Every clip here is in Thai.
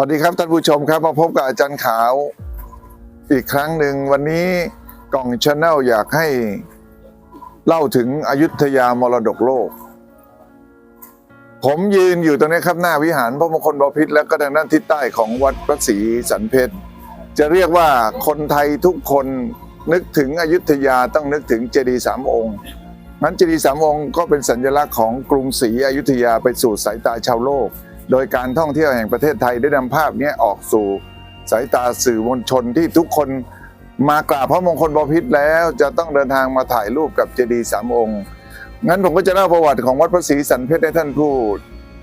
สวัสดีครับท่านผู้ชมครับมาพบกับอาจารย์ขาวอีกครั้งหนึ่งวันนี้กล่องชาแนลอยากให้เล่าถึงอยุธยามรดกโลก ผมยืนอยู่ตรงนี้ครับหน้าวิหารพระมงคลบพิตรแล้วก็ทางด้านทิศใต้ของวัดพระศรีสันเพชรจะเรียกว่าคนไทยทุกคนนึกถึงอยุธยาต้องนึกถึงเจดีย์สามองค์นั้นเจดีย์สามองค์ก็เป็นสัญลักษณ์ของกรุงศรีอยุธยาไปสู่สายตาชาวโลก โดยการท่องเที่ยวแห่งประเทศไทยได้นำภาพนี้ออกสู่สายตาสื่อมวลชนที่ทุกคนมากราบพระมงคลบพิตรแล้วจะต้องเดินทางมาถ่ายรูปกับเจดีย์สามองค์ งั้นผมก็จะเล่าประวัติของวัดพระศรีสันเพชรให้ท่านผู้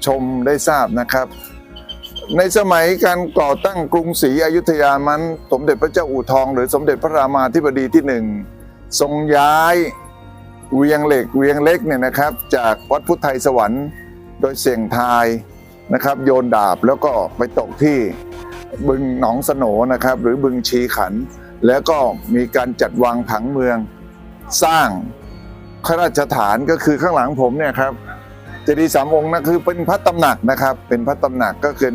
ชมได้ทราบนะครับ ในสมัยการก่อตั้งกรุงศรีอยุธยามันสมเด็จพระเจ้าอู่ทอง หรือสมเด็จพระรามาธิบดีที่หนึ่งทรงย้ายเวียงเหล็กเวียงเล็กเนี่ยนะครับ จากวัดพุทธไทยสวรรค์ โดยเสี่ยงทาย นะครับ โยนดาบแล้วก็ไปตกที่บึงหนองสโหนนะครับ หรือบึงชีขัน แล้วก็มีการจัดวางผังเมือง สร้างข้าราชฐานก็คือข้างหลังผมเนี่ยครับเจดีย์สามองค์นะคือเป็นพระตำหนักนะครับ เป็นพระตำหนักก็คือ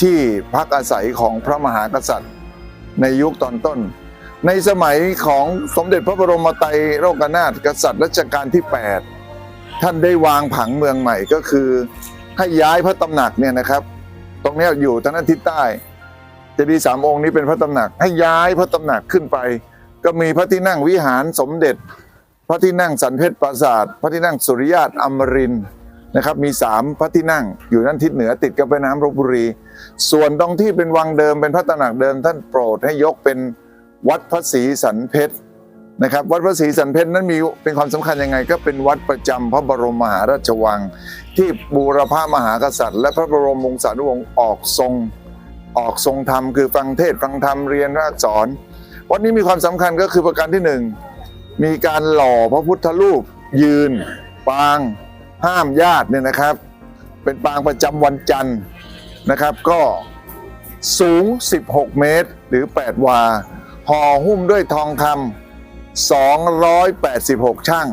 ที่พักอาศัยของพระมหากษัตริย์ในยุคตอนต้น ในสมัยของสมเด็จพระบรมไตรโลกนาถกษัตริย์รัชกาลที่ 8 ท่านได้วางผังเมืองใหม่ก็คือ ให้ย้ายพระตำหนักเนี่ยนะครับ ตรงนี้อยู่ทางด้านทิศใต้เจดีย์สามองค์นี้เป็นพระตำหนัก ให้ย้ายพระตำหนักขึ้นไป ก็มีพระที่นั่งวิหารสมเด็จ พระที่นั่งสันเพชรปราสาท พระที่นั่งสุริยาตอมรินนะครับ มีสามพระที่นั่งอยู่ด้านทิศเหนือติดกับแม่น้ำลบบุรี ส่วนตรงที่เป็นวังเดิมเป็นพระตำหนักเดิมท่านโปรดให้ยกเป็นวัดพระศรีสันเพชร นะครับวัดพระศรีสันเพชรนั้นมีเป็นความสำคัญยังไง ก็เป็นวัดประจำพระบรมมหาราชวัง ที่บูรพามหากษัตริย์ และพระบรมวงศานุวงศ์ออกทรง ออกทรงธรรมคือฟังเทศฟังธรรมเรียนราชสอนวัดนี้มีความสำคัญก็คือประการที่หนึ่งมีการหล่อพระพุทธรูป ยืน ปาง ห้ามญาติเนี่ยนะครับ เป็นปางประจำวันจันทร์นะครับ ก็สูง 16 เมตรหรือ 8 วาห่อหุ้มด้วยทองคำ 286 ช่าง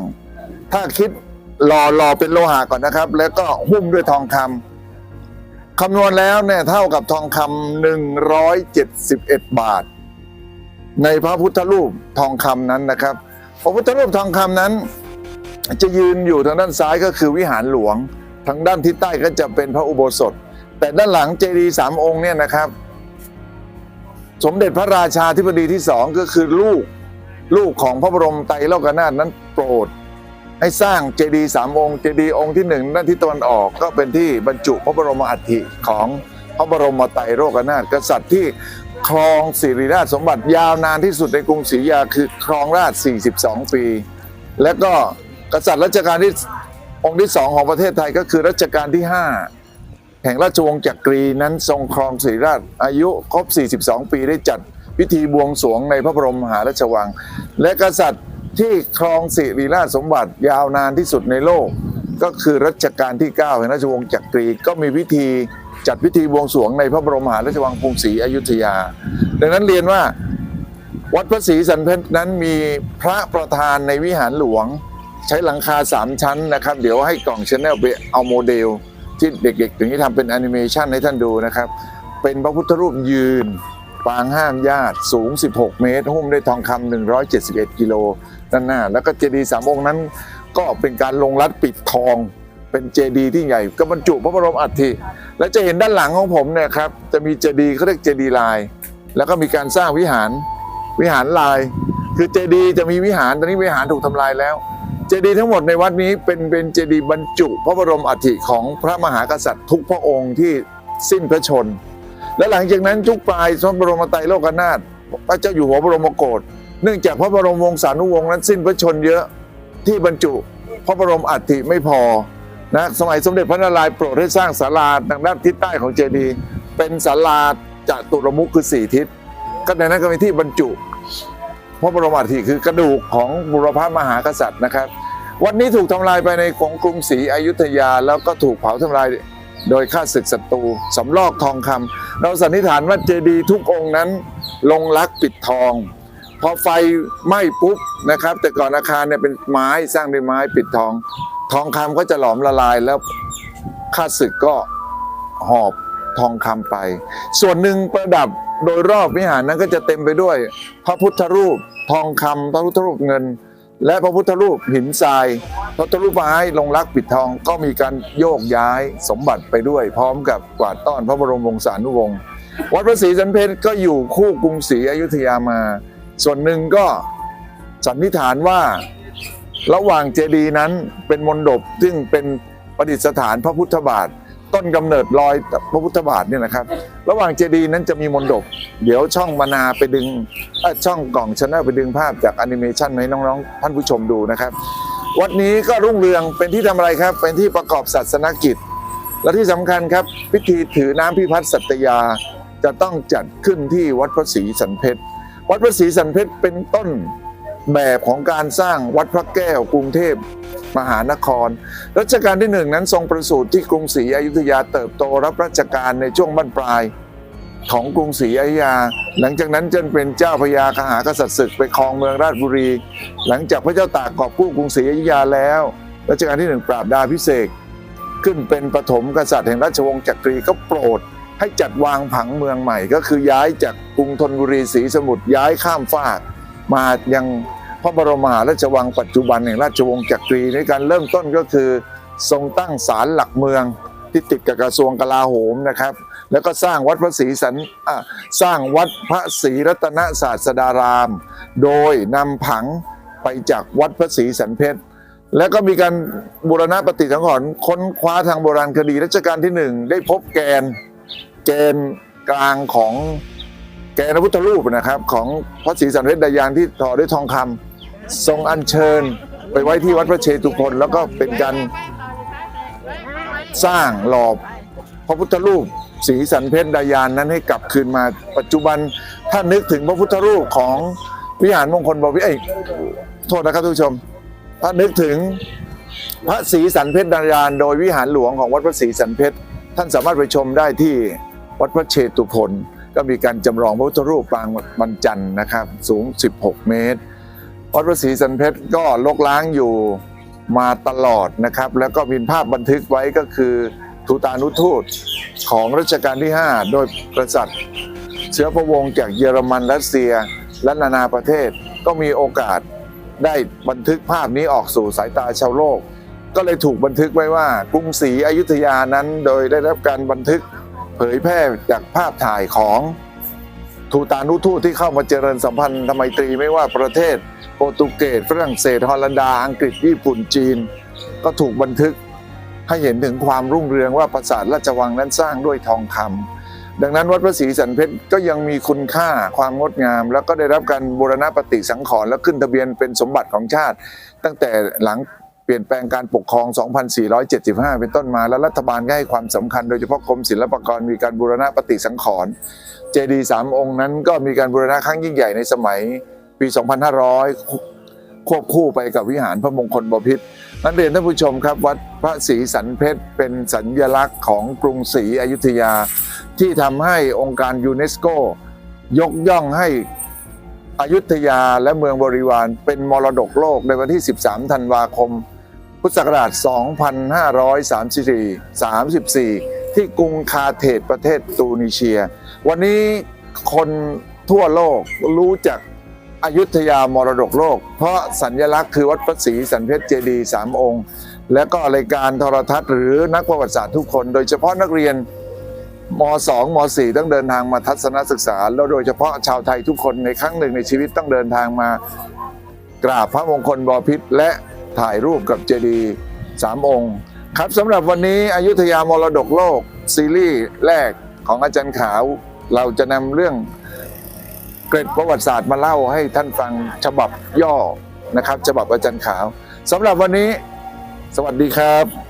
ถ้าคิดหล่อหล่อเป็นโลหะก่อนนะครับ แล้วก็หุ้มด้วยทองคำคำนวณแล้วเนี่ยเท่ากับทองคำ171 บาท ในพระพุทธรูปทองคำนั้นนะครับ พระพุทธรูปทองคำนั้น จะยืนอยู่ทางด้านซ้ายก็คือวิหารหลวง ทางด้านทิศใต้ก็จะเป็นพระอุโบสถ แต่ด้านหลังเจดีย์สามองค์เนี่ยนะครับ สมเด็จพระราชาธิบดีที่สองก็คือลูก ลูกของพระบรมไตรโลกนาถนั้นโปรด ให้สร้างเจดีย์สามองค์เจดีย์องค์ที่หนึ่งด้านทิศตะวันออกก็เป็นที่บรรจุพระบรมอัฐิของพระบรมไตรโลกนาถกษัตริย์ที่ครองสิริราชสมบัติยาวนานที่สุดในกรุงศรีอยุธยาคือครองราช 42 ปี และก็กษัตริย์รัชกาลที่องค์ที่สองของประเทศไทยก็คือรัชกาลที่ 5 แห่งราชวงศ์จักรีนั้นทรงครองสิริราชอายุครบ 42 ปีได้จัด พิธีบวงสรวงในพระบรมมหาราชวัง และกษัตริย์ที่ครองสิริราชสมบัติยาวนานที่สุดในโลก ก็คือรัชกาลที่ 9 แห่งราชวงศ์จักรีก็มีพิธีจัดพิธีบวงสรวงในพระบรมมหาราชวังกรุงศรีอยุธยา ดังนั้นเรียนว่าวัดพระศรีสันเพชรนั้นมีพระประธานในวิหารหลวง ใช้หลังคาสามชั้นนะครับ เดี๋ยวให้กล่องชแนลไปเอาโมเดล ที่เด็กๆถึงที่ทำเป็นแอนิเมชันให้ท่านดูนะครับ เป็นพระพุทธรูปยืน ปางห้ามญาติสูง 16 เมตร หุ้มด้วยทองคำ171 กิโลด้านหน้า แล้วก็เจดีย์สามองค์นั้น ก็เป็นการลงรัดปิดทอง เป็นเจดีย์ที่ใหญ่ ก็บรรจุพระบรมอัฐิและจะเห็นด้านหลังของผมเนี่ยครับ จะมีเจดีย์เขาเรียกเจดีย์ลาย แล้วก็มีการสร้างวิหารวิหารลาย คือเจดีย์จะมีวิหารตอนนี้วิหารถูกทำลายแล้ว เจดีย์ทั้งหมดในวัดนี้เป็นเป็นเจดีย์บรรจุ พระบรมอัฐิของพระมหากษัตริย์ทุกพระองค์ที่สิ้นพระชนม์ และหลังจากนั้นทุกปลายพระบรมไตรโลกนาถพระเจ้าอยู่หัวบรมโกศเนื่องจากพระบรมวงศานุวงศ์นั้นสิ้นพระชนเยอะที่บรรจุ พระบรมอัฐิไม่พอนะสมัยสมเด็จพระนารายณ์โปรดให้สร้างศาลาทางด้านทิศใต้ของเจดีย์เป็นศาลาจตุรมุขคือสี่ทิศ ก็ในนั้นก็มีที่บรรจุ พระบรมอัฐิคือกระดูกของบุรพมหากษัตริย์นะครับ วันนี้ถูกทำลายไปในของกรุงศรีอยุธยาแล้วก็ถูกเผาทำลาย โดยข้าศึกศัตรูสำลอกทองคำเราสันนิษฐานว่าเจดีย์ทุกองค์นั้น ลงลักปิดทอง พอไฟไหม้ปุ๊บนะครับ แต่ก่อนอาคารเนี่ยเป็นไม้สร้างด้วยไม้ปิดทอง ทองคำก็จะหลอมละลายแล้วข้าศึกก็หอบทองคำไป ส่วนหนึ่งประดับโดยรอบวิหารนั้นก็จะเต็มไปด้วย พระพุทธรูปทองคำพระพุทธรูปเงิน และพระพุทธรูปหินทรายพระพุทธรูปไม้ลงรักปิดทองก็มีการโยกย้ายสมบัติไปด้วย พร้อมกับกวาดต้อนพระบรมวงศานุวงศ์วัดพระศรีสันเพชก็อยู่คู่กรุงศรีอยุธยามา ส่วนหนึ่งก็สันนิษฐานว่าระหว่างเจดีย์นั้นเป็นมณฑปซึ่งเป็นประดิษฐานพระพุทธบาท ต้นกำเนิดรอยพระพุทธบาทเนี่ยนะครับ ระหว่างเจดีย์นั้นจะมีมณฑปเดี๋ยวช่องมานาไปดึงช่องกล่องชแนลไปดึงภาพจากแอนิเมชันให้น้องๆ ท่านผู้ชมดูนะครับ วัดนี้ก็รุ่งเรืองเป็นที่ทำอะไรครับ เป็นที่ประกอบศาสนกิจ และที่สำคัญครับ พิธีถือน้ำพิพัฒน์สัตยา จะต้องจัดขึ้นที่วัดพระศรีสันเพชรวัดพระศรีสันเพชรเป็นต้น แบบของการสร้างวัดพระแก้วกรุงเทพมหานคร รัชกาลที่หนึ่งนั้นทรงประสูติที่กรุงศรีอยุธยาเติบโตรับราชการในช่วงบั้นปลายของกรุงศรีอยุธยา หลังจากนั้นจนเป็นเจ้าพระยาคหากษัตริย์ศึกไปครองเมืองราชบุรี หลังจากพระเจ้าตากกอบกู้กรุงศรีอยุธยาแล้ว รัชกาลที่หนึ่งปราบดาพิเศษขึ้นเป็นปฐมกษัตริย์แห่งราชวงศ์จักรีก็โปรดให้จัดวางผังเมืองใหม่ ก็คือย้ายจากกรุงธนบุรีศรีสมุทรย้ายข้ามฟากมายัง พระบรมมหาราชวังปัจจุบันแห่งราชวงศ์จักรีในการเริ่มต้นก็คือ ทรงตั้งศาลหลักเมืองที่ติดกับกระทรวงกลาโหมนะครับ แล้วก็สร้างวัดพระศรีสันสร้างวัดพระศรีรัตนศาสดาราม โดยนำผังไปจากวัดพระศรีสันเพชรแล้วก็มีการบูรณะปฏิสังขรณ์ค้นคว้าทางโบราณคดีรัชกาลที่หนึ่งได้พบแกนแกนกลางของแกนพระพุทธรูปนะครับ ของพระศรีสันเพชรดายานที่ทอด้วยทองคำ ทรงอัญเชิญไปไว้ที่วัดพระเชตุพนแล้วก็เป็นการสร้างหล่อพระพุทธรูปศรีสันเพชรดายานนั้นให้กลับคืนมาปัจจุบันถ้านึกถึงพระพุทธรูปของวิหารมงคลบพิเอ้ยโทษนะครับทุกผู้ชม ถ้านึกถึงพระศรีสันเพชรดาราน โดยวิหารหลวงของวัดพระศรีสันเพชรท่านสามารถไปชมได้ที่วัดพระเชตุพนก็มีการจำลองพระพุทธรูปปางบรรจันนะครับ สูง 16 เมตร วัดพระศรีสันเพชรก็ลกล้างอยู่มาตลอดนะครับ แล้วก็มีภาพบันทึกไว้ก็คือทูตานุทูตของรัชกาลที่ 5 โดยกษัตริย์เชื้อพระวงศ์จากเยอรมันรัสเซียและนานาประเทศก็มีโอกาสได้บันทึกภาพนี้ออกสู่สายตาชาวโลก ก็เลยถูกบันทึกไว้ว่ากรุงศรีอยุธยานั้นโดยได้รับการบันทึกเผยแพร่จากภาพถ่ายของ ทูตานุทูตที่เข้ามาเจริญสัมพันธไมตรีไม่ว่าประเทศโปรตุเกสฝรั่งเศสฮอลันดา อังกฤษญี่ปุ่นจีน ก็ถูกบันทึกให้เห็นถึงความรุ่งเรืองว่าปราสาทราชวังนั้นสร้างด้วยทองคำดังนั้นวัดพระศรีสันเพชรก็ยังมีคุณค่าความงดงาม แล้วก็ได้รับการบูรณปฏิสังขรณ์และขึ้นทะเบียนเป็นสมบัติของชาติ ตั้งแต่หลัง เปลี่ยนแปลงการปกครอง 2475 เป็นต้นมา และรัฐบาลก็ให้ความสำคัญโดยเฉพาะกรมศิลปากรมีการบูรณะปฏิสังขรณ์เจดีย์สามองค์นั้นก็มีการบูรณะครั้งยิ่งใหญ่ในสมัยปี 2500 ควบคู่ไปกับวิหารพระมงคลบพิตรนั้นเรียนท่านผู้ชมครับ วัดพระศรีสันเพชรเป็นสัญลักษณ์ของกรุงศรีอยุธยา ที่ทำให้องค์การยูเนสโก ยกย่องให้อยุธยาและเมืองบริวารเป็นมรดกโลกในวันที่ 13 ธันวาคม พุทธศักราช 2534 34 ที่กรุงคาเทตประเทศตูนิเชีย วันนี้คนทั่วโลกรู้จักอยุธยามรดกโลก เพราะสัญลักษณ์คือวัดพระศรีสันเพชรเจดีย์สามองค์ และก็รายการโทรทัศน์หรือนักประวัติศาสตร์ทุกคน โดยเฉพาะนักเรียนม 2 ม 4 ต้องเดินทางมาทัศนศึกษา แล้วโดยเฉพาะชาวไทยทุกคนในครั้งหนึ่งในชีวิตต้องเดินทางมากราบพระมงคลบพิตรและ ถ่ายรูปกับเจดีย์สามองค์ ครับสำหรับวันนี้อยุธยามรดกโลก ซีรีส์แรกของอาจารย์ขาว เราจะนำเรื่องเกร็ดประวัติศาสตร์มาเล่าให้ท่านฟังฉบับย่อนะครับ ฉบับอาจารย์ขาวสำหรับวันนี้ สวัสดีครับ